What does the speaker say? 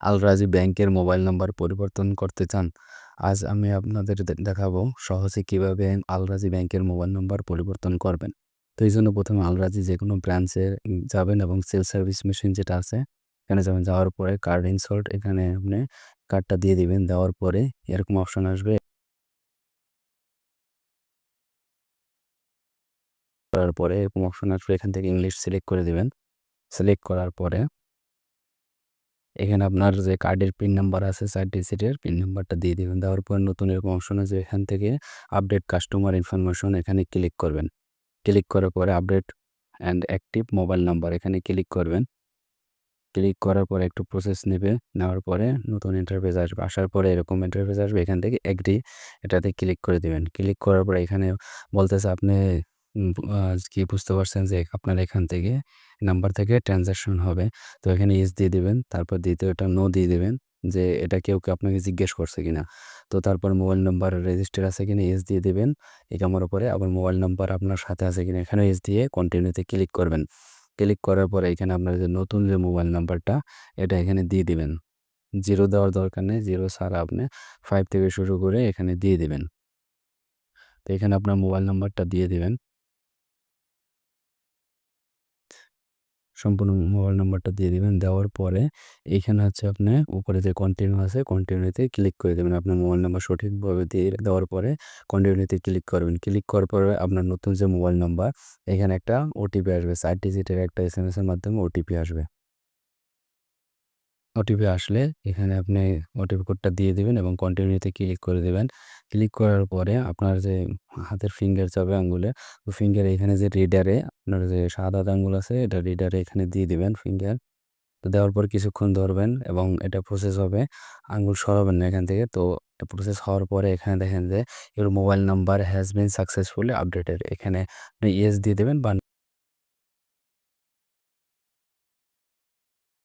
আল রাজি ব্যাংকের mobile number পরিবর্তন করতে চান? আজ আমি আপনাদের দেখাবো সহজে কীভাবে আল রাজি ব্যাংকের মোবাইল নাম্বার পরিবর্তন করবেন। তো এই জন্য প্রথমে আল রাজি যেকোনো ব্রাঞ্চে যাবেন এবং সেল সার্ভিস মেশিন যেটা আছে, এখানে যাবেন। যাওয়ার পরে কার্ড ইনসার্ট, এখানে আপনি কার্ডটা দিয়ে দিবেন। দেওয়ার পরে এরকম অপশন আসবে করার পরে এরকম অপশন আসবে, এখান থেকে ইংলিশ সিলেক্ট করে দিবেন। সিলেক্ট করার পরে এখানে আপনার যে কার্ডের পিন নাম্বার আছে ৪ ডিজিটের পিন নাম্বারটা দিয়ে দিবেন। দেওয়ার পর নতুন এরকম অপশন আছে, এখান থেকে আপডেট কাস্টমার ইনফরমেশন এখানে ক্লিক করবেন। ক্লিক করার পরে update and active mobile number এখানে ক্লিক করবেন। ক্লিক করার পরে একটু প্রসেস নেবে। নেওয়ার পরে নতুন ইন্টারফেস আসবে। আসার পরে এরকম ইন্টারফেস আসবে। এখান থেকে এগ্রি এটাতে ক্লিক করে দিবেন। ক্লিক করার পরে এখানে বলতেছে আপনি উম আ কি বুঝতে পারছেন যে আপনার এখান থেকে নাম্বার থেকে ট্রান্সেকশন হবে। তো এখানে ইয়েস দিয়ে দিবেন। তারপর দ্বিতীয়টা নো দিয়ে দিবেন যে এটা কেউ আপনাকে জিজ্ঞেস করছে কিনা। তো তারপর মোবাইল নাম্বার রেজিস্টার আছে কিনা ইয়েস দিয়ে দিবেন। কামার উপরে আবার মোবাইল নাম্বার আপনার সাথে আছে কিনা এখানে ইয়েস দিয়ে কন্টিনিউতে ক্লিক করবেন। ক্লিক করার পরে এখানে আপনার যে নতুন যে মোবাইল নাম্বারটা, এটা এখানে দিয়ে দিবেন। জিরো দেওয়ার দরকার নেই। জিরো ছাড়া আপনি ফাইভ থেকে শুরু করে এখানে দিয়ে দিবেন। তো এখানে আপনার মোবাইল নাম্বারটা দিয়ে দিবেন। সম্পূর্ণ মোবাইল নাম্বারটা দিয়ে দেবেন দেওয়ার পরে এখানে হচ্ছে আপনি উপরে যে কন্টিনিউ আছে কন্টিনিউতে ক্লিক করে দেবেন আপনার মোবাইল নাম্বার সঠিকভাবে দিয়ে দেওয়ার পরে কন্টিনিউতে ক্লিক করবেন। ক্লিক করার পরে আপনার নতুন যে মোবাইল নাম্বার এখানে একটা ওটিপি আসবে। সাইট ডিজিটের একটা এস এম এসের মাধ্যমে ওটিপি আসবে। ওটিপি আসলে এখানে আপনি ওটিপি কোডটা দিয়ে দিবেন এবং কন্টিনিউতে ক্লিক করে দেবেন ক্লিক করার পরে আপনার যে হাতের ফিঙ্গার যাবে আঙ্গুলে, তো ফিঙ্গার এখানে যে রিডারে আপনার যে সাদা আঙ্গুল আছে এটা রিডারে এখানে দিয়ে দিবেন ফিঙ্গার। তো দেওয়ার পর কিছুক্ষণ ধরবেন এবং এটা প্রসেস হবে। আঙ্গুল সরাবেন না এখান থেকে। তো প্রসেস হওয়ার পরে এখানে দেখেন যে your mobile number has been successfully updated এখানে আপনি ইয়েস দিয়ে দেবেন বা